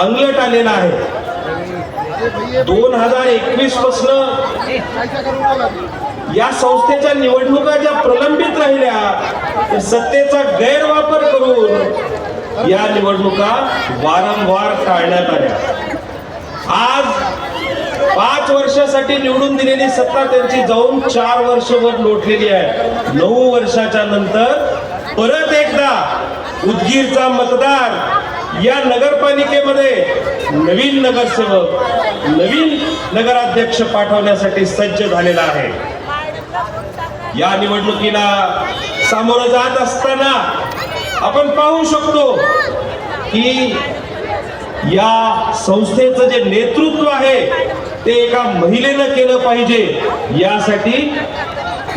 अंगलट आलेला आहे. दोन हजार एकवीस पासन या संस्थेच्या निवडणुका ज्या प्रलंबित राहिल्या सत्तेचा गैरवापर करून या निवडणुका वारंवार टाळण्यात आल्या. आज पाच वर्षासाठी निवडून दिलेली सत्ता त्यांची जाऊन चार वर्ष वर लोटलेली आहे. नऊ वर्षाच्या नंतर परत एकदा उदगीरचा मतदार या नगरपालिकेमध्ये नवीन नगरसेवक नवीन नगराध्यक्ष पाठवण्यासाठी सज्ज झालेला आहे. या निवडणुकीला सामोरं जात असताना आपण पाहू शकतो की या संस्थेचं जे नेतृत्व आहे ते एका महिलेनं केलं पाहिजे. यासाठी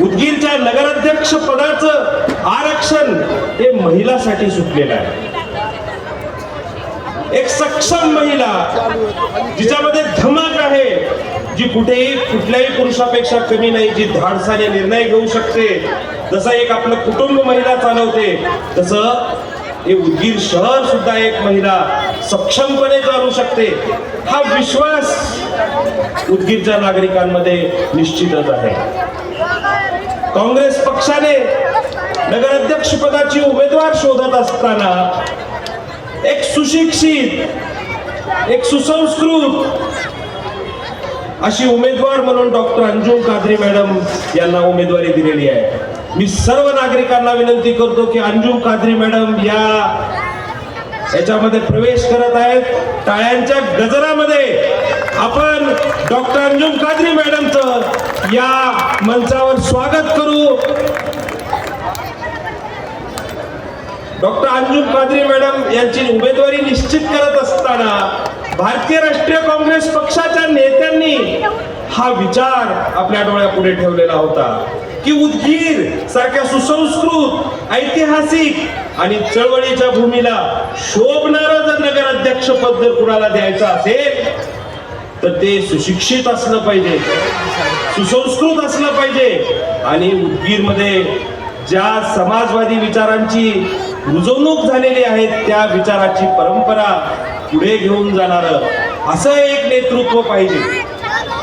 उदगीरच्या नगराध्यक्ष पदाचं आरक्षण हे महिलासाठी सुटलेलं आहे. एक सक्षम महिला जिच्यामध्ये धमक आहे जी कुठेही कुठल्याही पुरुषापेक्षा कमी नाही जी धाडसाने निर्णय घेऊ शकते जसं एक आपलं कुटुंब महिला चालवते तसं हे उदगीर शहर सुद्धा एक महिला सक्षमपणे चालू शकते. हा विश्वास उदगीरच्या नागरिकांमध्ये निश्चितच आहे. काँग्रेस पक्षाने नगराध्यक्ष पदाची उमेदवार शोधत असताना एक सुशिक्षित एक सुसंस्कृत अशी उमेदवार म्हणून डॉक्टर अंजुम कादरी मॅडम यांना उमेदवारी दिलेली आहे. मी सर्व नागरिकांना विनंती करतो की अंजुम कादरी मॅडम या याच्यामध्ये प्रवेश करत आहेत. टाळ्यांच्या गजरामध्ये आपण डॉक्टर अंजुम कादरी मॅडमचं या मंचावर स्वागत करू. डॉक्टर अंजुम कादरी मॅडम यांची उमेदवारी निश्चित करत असताना भारतीय राष्ट्रीय काँग्रेस पक्षाच्या नेत्यांनी हा विचार आपल्या डोळ्यापुढे ठेवलेला होता की उदगीर सारख्या सुसंस्कृत ऐतिहासिक आणि चळवळीच्या भूमीला शोभणारं जर नगराध्यक्ष पद जर कुणाला द्यायचं असेल तर ते सुशिक्षित असलं पाहिजे सुसंस्कृत असलं पाहिजे. आणि उदगीरमध्ये ज्या समाजवादी विचारांची रुजवणूक झालेली आहे त्या विचाराची परंपरा पुढे घेऊन जाणार असं एक नेतृत्व पाहिजे.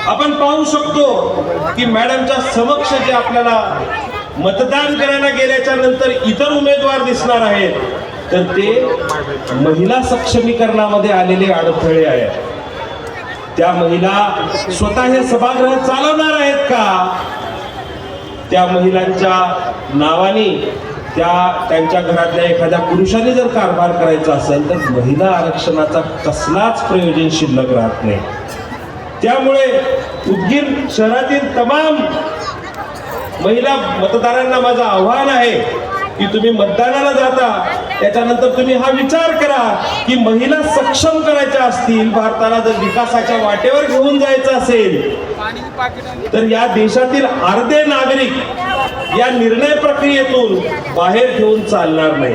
आपण पाहू शकतो की मॅडमच्या समक्ष जे आपल्याला मतदान करायला गेल्याच्यानंतर इतर उमेदवार दिसणार आहेत तर ते महिला सक्षमीकरणामध्ये आलेले अडथळे आहेत. त्या महिला स्वतः हे सभागृह चालवणार आहेत का? त्या महिलांच्या नावाने त्या त्यांच्या घरातल्या एखाद्या पुरुषाने जर कारभार करायचा असेल तर महिला आरक्षणाचा कसलाच प्रयोजन शिल्लक राहत नाही. त्यामुळे उदगीर शहरातील तमाम महिला मतदारांना माझं आव्हान आहे की तुम्ही मतदानाला जाता. त्याच्यानंतर तुम्ही हा विचार करा की महिला सक्षम करायच्या असतील भारताला जर विकासाच्या वाटेवर घेऊन जायचं असेल तर या देशातील अर्धे नागरिक या निर्णय प्रक्रियेतून बाहेर घेऊन चालणार नाही.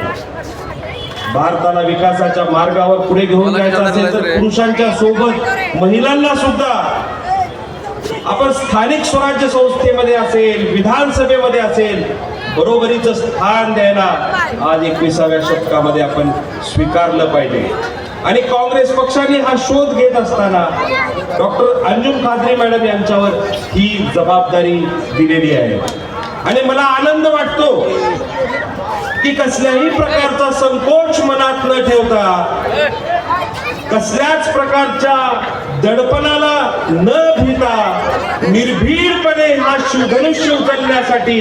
भारताला विकासाच्या मार्गावर पुढे घेऊन जायचं असेल तर पुरुषांच्या सोबत महिलांना सुद्धा. आपण स्थानिक स्वराज्य संस्थेमध्ये असेल विधानसभेमध्ये असेल बरोबरीचं स्थान द्यायला आज एकविसाव्या शतकामध्ये आपण स्वीकारलं पाहिजे. आणि काँग्रेस पक्षाने हा शोध घेत असताना डॉक्टर अंजुम खात्री मॅडम यांच्यावर ही जबाबदारी दिलेली आहे. आणि मला आनंद वाटतो की कसल्याही प्रकारचा संकोच मनात न ठेवता कसल्याच प्रकारच्या दडपणाला न भिता निर्भीडपणे हा शिवधनुष्य उचलण्यासाठी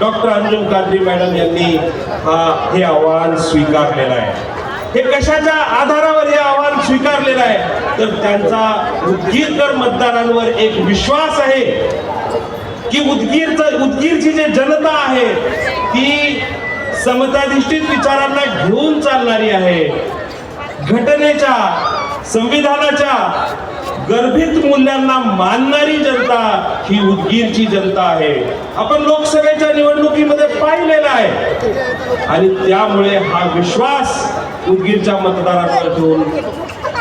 डॉक्टर अंजुम कादरी मॅडम यांनी हा हे आव्हान स्वीकारलेलं आहे. हे कशाच्या आधारावर हे आव्हान स्वीकारलेलं आहे? तर त्यांचा उदगीरकर मतदारांवर एक विश्वास आहे. की उदगीरचं उदगीरची जी जनता आहे ती समताधिष्ठित विचारांना घेऊन चालणारी आहे. घटनेच्या संविधानाच्या गर्भित मूल्यांना मानणारी जनता ही उदगीरची जनता आहे. आपण लोकसभेच्या निवडणुकीमध्ये पाहिलेला आहे. आणि त्यामुळे हा विश्वास उदगीरच्या मतदारांवर ठेवून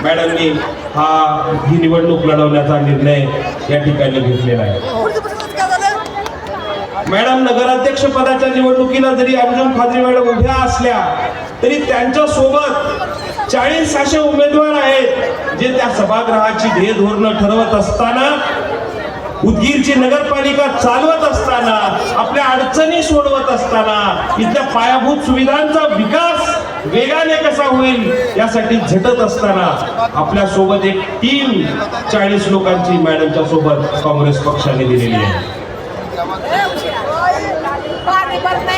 मॅडमनी हा ही निवडणूक लढवण्याचा निर्णय या ठिकाणी घेतलेला आहे. मॅडम नगराध्यक्ष पदाच्या निवडणुकीला जरी अर्जुन खादरे मॅडम उभ्या असल्या तरी त्यांच्यासोबत चाळीस असे उमेदवार आहेत जे त्या सभागृहाची ध्येय धोरणं ठरवत असताना उदगीरची नगरपालिका चालवत असताना आपल्या अडचणी सोडवत असताना इथल्या पायाभूत सुविधांचा विकास वेगाने कसा होईल यासाठी झटत असताना आपल्यासोबत एक टीम चाळीस लोकांची मॅडमच्या सोबत काँग्रेस पक्षाने दिलेली आहे.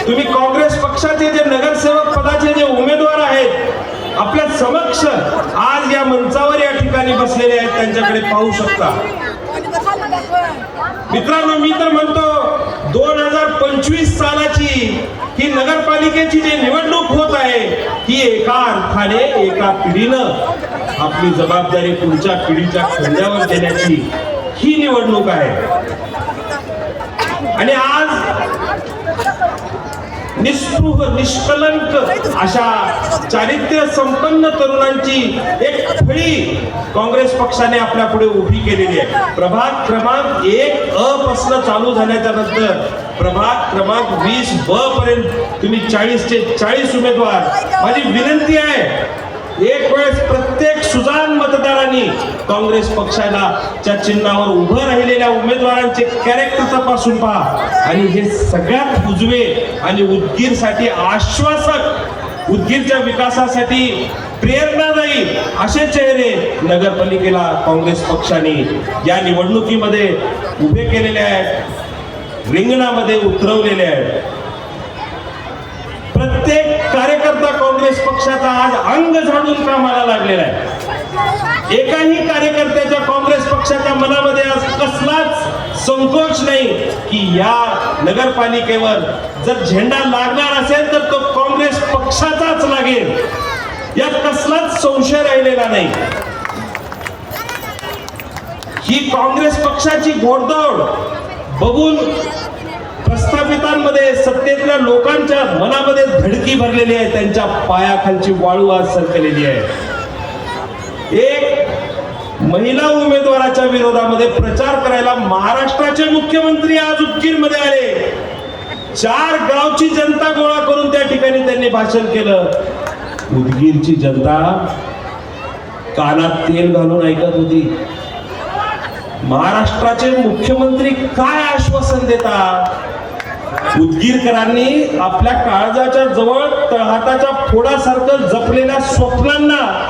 तुम्ही काँग्रेस पक्षाचे जे नगरसेवक पदाचे जे उमेदवार आहेत आपल्या समक्ष आज या मंचावर या ठिकाणी बसलेले आहेत त्यांच्याकडे पाहू शकता. मित्रांनो मी तर म्हणतो दोन हजार पंचवीस सालाची ही नगरपालिकेची जी निवडणूक होत आहे ही एका अर्थाने एका पिढीनं आपली जबाबदारी पुढच्या पिढीच्या खांद्यावर देण्याची ही निवडणूक आहे. आणि आज निस्पृह निष्कलंक अशा चारित्र्य संपन्न तरुणांची एक फळी काँग्रेस पक्षाने आपल्या पुढे उभी केलेली आहे. प्रभाग क्रमांक एक अ पासन चालू झाल्याच्यानंतर प्रभाग क्रमांक वीस ब पर्यंत तुम्ही चाळीस ते चाळीस उमेदवार. माझी विनंती आहे एक वेळेस प्रत्येक सुजान मतदारांनी काँग्रेस पक्षाला च्या चिन्हावर उभं राहिलेल्या उमेदवारांचे कॅरेक्टर तपासून पहा. आणि हे सगळ्यात उजवे आणि उदगीरसाठी आश्वासक उदगीरच्या विकासासाठी प्रेरणादायी असे चेहरे नगरपालिकेला काँग्रेस पक्षाने या निवडणुकीमध्ये उभे केलेले आहेत रिंगणामध्ये उतरवलेले आहेत. प्रत्येक कार्यकर्ता काँग्रेस पक्षाचा आज अंग झाडून कामाला लागलेला आहे. एकाही कार्यकर्त्याच्या काँग्रेस पक्षाच्या मनामध्ये आज कसलाच संकोच नाही की या नगरपालिकेवर जर झेंडा लागणार असेल तर तो काँग्रेस पक्षाचाच लागेल. यात कसलाच संशय राहिलेला नाही. ही काँग्रेस पक्षाची घोडदौड बघून प्रस्थापितांमध्ये सत्तेतल्या लोकांच्या मनामध्ये धडकी भरलेली आहे. त्यांच्या पायाखालची वाळू आज सरकलेली आहे. एक महिला उमेदवाराच्या विरोधामध्ये प्रचार करायला महाराष्ट्राचे मुख्यमंत्री आज उदगीरमध्ये आले. चार गावची जनता गोळा करून त्या ठिकाणी त्यांनी भाषण केलं. उदगीरची जनता कानात तेल घालून ऐकत होती. महाराष्ट्राचे मुख्यमंत्री काय आश्वासन देतात? उदगीरकरांनी आपल्या काळजाच्या जवळ तळहाताच्या फोडासारखं जपलेल्या स्वप्नांना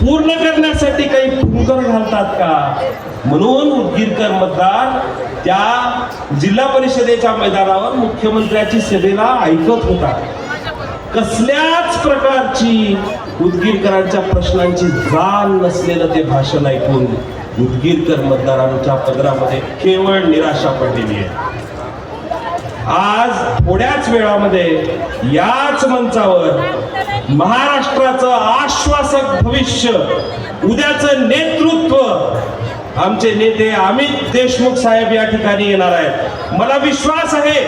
पूर्ण करण्यासाठी काही फुंकर घालतात का? म्हणून उदगीरकर मतदार त्या जिल्हा परिषदेच्या मैदानावर मुख्यमंत्र्याची सभेला ऐकत होता. कसल्याच प्रकारची उदगीरकरांच्या प्रश्नांची जाण नसलेलं ते भाषण ऐकून उदगीरकर मतदारांच्या पदरामध्ये केवळ निराशा पडलेली आहे. आज थोड्याच वेळामध्ये याच मंचावर महाराष्ट्राचं आश्वासक भविष्य उद्याचं नेतृत्व आमचे नेते अमित देशमुख साहेब या ठिकाणी येणार आहेत. मला विश्वास आहे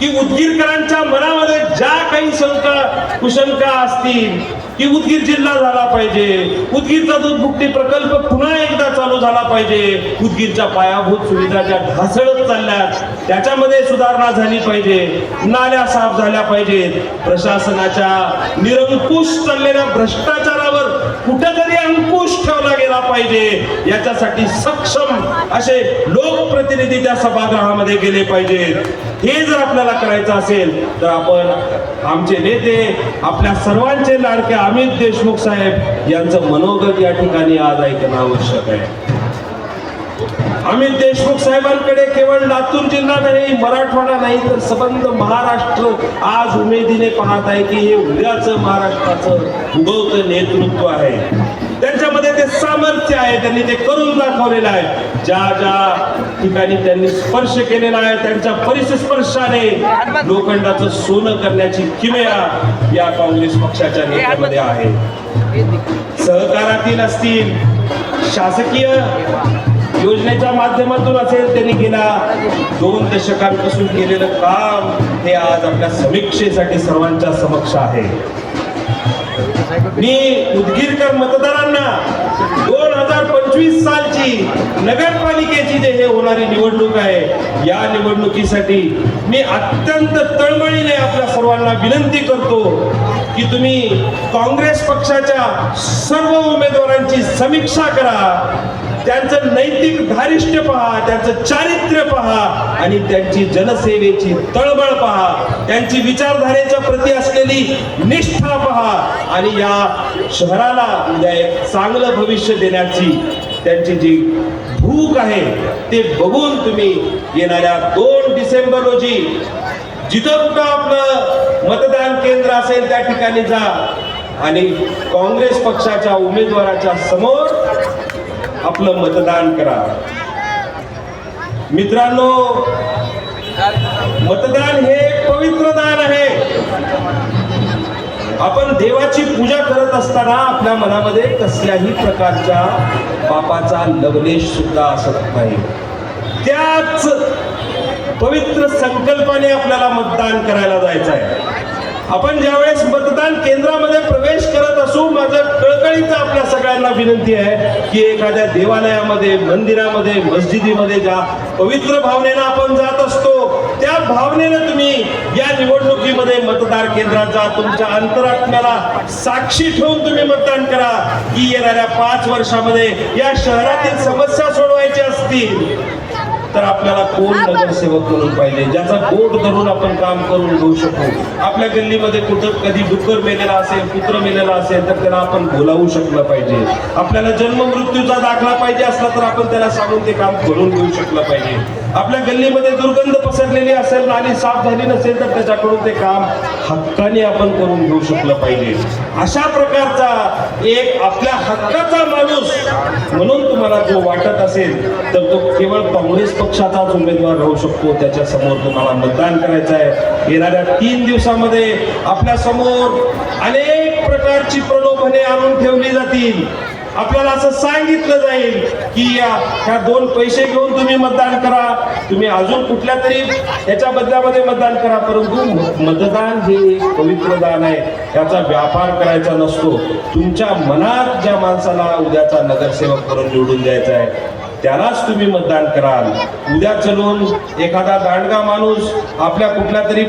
की उदगीरकरांच्या मनामध्ये ज्या काही शंका कुशंका असतील की उदगीर जिल्हा झाला पाहिजे. उदगीरचा दूध भुकटी प्रकल्प पुन्हा एकदा चालू झाला पाहिजे. उदगीरच्या पायाभूत सुविधा ज्या ढासळत चालल्यात त्याच्यामध्ये सुधारणा झाली पाहिजे. नाल्या साफ झाल्या पाहिजेत. प्रशासनाच्या निरंकुश चाललेल्या भ्रष्टाचारावर कुठेतरी अंकुश ठेवला गेला पाहिजे. याच्यासाठी सक्षम असे लोकप्रतिनिधी त्या सभागृहामध्ये गेले पाहिजेत. हे जर आपल्याला करायचं असेल तर आपण आमचे नेते आपल्या सर्वांचे लाडके अमित देशमुख साहेब यांचं मनोगत या ठिकाणी आज ऐकणं आवश्यक आहे. अमित देशमुख साहेबांकडे केवळ लातूर जिल्हा नाही मराठवाडा नाही तर सबंध महाराष्ट्र आज उमेदीने पाहत आहे की हे उद्याचं महाराष्ट्राचं उगवतं नेतृत्व आहे. त्यांच्यामध्ये ते सामर्थ्य आहे त्यांनी ते करून दाखवलेलं आहे. ज्या ज्या ठिकाणी त्यांनी स्पर्श केलेला आहे त्यांच्या परिस्पर्शाने लोखंडाचं सोनं करण्याची किमया या काँग्रेस पक्षाच्या नेत्यामध्ये आहे. सहकारातील असतील शासकीय योजनेच्या माध्यमातून असेल त्यांनी केला दोन दशकांपासून केलेलं काम हे आज आपल्या समीक्षेसाठी सर्वांच्या समक्ष आहे. मी उदगीरकर मतदारांना दोन हजार पंचवीस सालची नगरपालिकेची जे हे होणारी निवडणूक आहे या निवडणुकीसाठी मी अत्यंत तळमळीने आपल्या सर्वांना विनंती करतो की तुम्ही काँग्रेस पक्षाच्या सर्व उमेदवारांची समीक्षा करा. त्यांचं नैतिक धारिष्ट्य पहा त्यांचं चारित्र्य पहा आणि त्यांची जनसेवेची तळबळ पहा. त्यांची विचारधारेच्या प्रती असलेली निष्ठा पहा आणि या शहराला उद्या एक चांगलं भविष्य देण्याची त्यांची जी भूक आहे ते बघून तुम्ही येणाऱ्या दोन डिसेंबर रोजी जिथं कुठं आपलं मतदान केंद्र असेल त्या ठिकाणी जा आणि काँग्रेस पक्षाच्या उमेदवाराच्या समोर आपलं मतदान करा. मित्रांनो मतदान हे पवित्र दान आहे. आपण देवाची पूजा करत असताना आपल्या मनामध्ये कसल्याही प्रकारच्या पापाचा लवलेश सुद्धा असत नाही. त्याच पवित्र संकल्पाने आपल्याला मतदान करायला जायचं आहे आपण ज्यावेळेस मतदान केंद्रामध्ये प्रवेश करत असू माझं कळकळीचं आपल्या सगळ्यांना विनंती आहे की एखाद्या देवालयामध्ये मंदिरामध्ये मस्जिदीमध्ये ज्या पवित्र भावनेनं आपण जात असतो त्या भावनेनं तुम्ही या निवडणुकीमध्ये मतदार केंद्रात जा. तुमच्या अंतरात्म्याला साक्षी ठेवून तुम्ही मतदान करा. की येणाऱ्या पाच वर्षामध्ये या शहरातील समस्या सोडवायच्या असतील. तर आपल्याला कोण नगरसेवक म्हणून पाहिजे? ज्याचा बोट धरून आपण काम करून घेऊ शकू. आपल्या गल्लीमध्ये कुठं कधी डुक्कर मेलेला असेल कुत्र मेलेला असेल तर त्याला आपण बोलावू शकलं पाहिजे. आपल्याला जन्म मृत्यूचा दाखला पाहिजे असला तर आपण त्याला सांगून ते काम करून घेऊ शकलं पाहिजे. आपल्या गल्लीमध्ये दुर्गंध पसरलेली असेल नाली साफ झाली नसेल तर त्याच्याकडून ते काम हक्काने आपण करून घेऊ शकलं पाहिजे. अशा प्रकारचा एक आपल्या हक्काचा माणूस म्हणून तुम्हाला जो वाटत असेल तर तो केवळ काँग्रेस पक्षाचाच उमेदवार राहू शकतो त्याच्यासमोर तुम्हाला मतदान करायचं आहे. येणाऱ्या तीन दिवसामध्ये आपल्यासमोर अनेक प्रकारची प्रलोभने आणून ठेवली जातील. आपल्याला असं सांगितलं जाईल की या ह्या दोन पैसे घेऊन तुम्ही मतदान करा. तुम्ही अजून कुठल्या तरी याच्या बदल्यामध्ये मतदान करा परंतु मतदान हे एक पवित्र दान आहे. त्याचा व्यापार करायचा नसतो. तुमच्या मनात ज्या माणसाला उद्याचा नगरसेवक करून निवडून द्यायचा आहे त्यालाच तुम्ही मतदान कराल. उद्या चलून एखादा दांडगा माणूस आपल्या कुठल्या तरी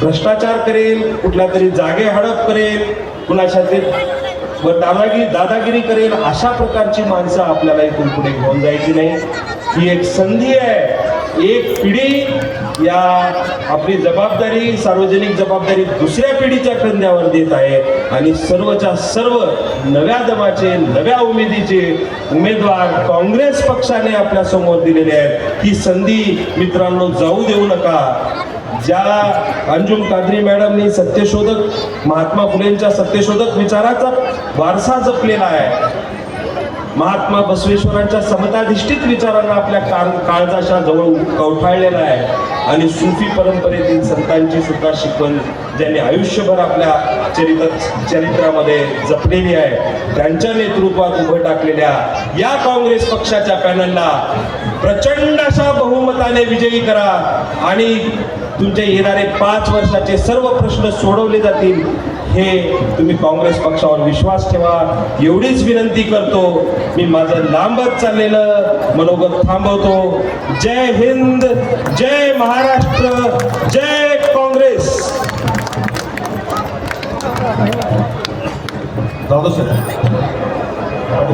भ्रष्टाचार करेल कुठल्या तरी जागे हडप करेल कुणाच्या ते व दादागिरी दादागिरी करेल अशा प्रकारची माणसं आपल्याला इथून पुढे घेऊन जायची नाही. ही एक संधी आहे. एक पिढी या आपली जबाबदारी सार्वजनिक जबाबदारी दुसऱ्या पिढीच्या कंद्यावर देत आहे आणि सर्वच्या सर्व नव्या दमाचे नव्या उमेदीचे उमेदवार काँग्रेस पक्षाने आपल्यासमोर दिलेले आहेत. ही संधी मित्रांनो जाऊ देऊ नका. ज्या अंजुम कादरी मॅडमनी सत्यशोधक महात्मा फुलेंच्या सत्यशोधक विचाराचा वारसा जपलेला आहे. महात्मा बसवेश्वरांच्या समताधिष्ठित विचारांना आपल्या काळ काळजाच्या जवळ कवठाळलेला आहे. आणि सुफी परंपरेतील संतांची सुद्धा शिकवण ज्यांनी आयुष्यभर आपल्या चरित्र चरित्रामध्ये जपलेली आहे त्यांच्या नेतृत्वात उभं टाकलेल्या या काँग्रेस पक्षाच्या पॅनलला प्रचंड अशा बहुमताने विजयी करा आणि तुमचे येणारे पाच वर्षाचे सर्व प्रश्न सोडवले जातील हे तुम्ही काँग्रेस पक्षावर विश्वास ठेवा. एवढीच विनंती करतो. मी माझं लांबच चाललेलं मनोगत थांबवतो. जय हिंद जय महाराष्ट्र जय काँग्रेस. दादा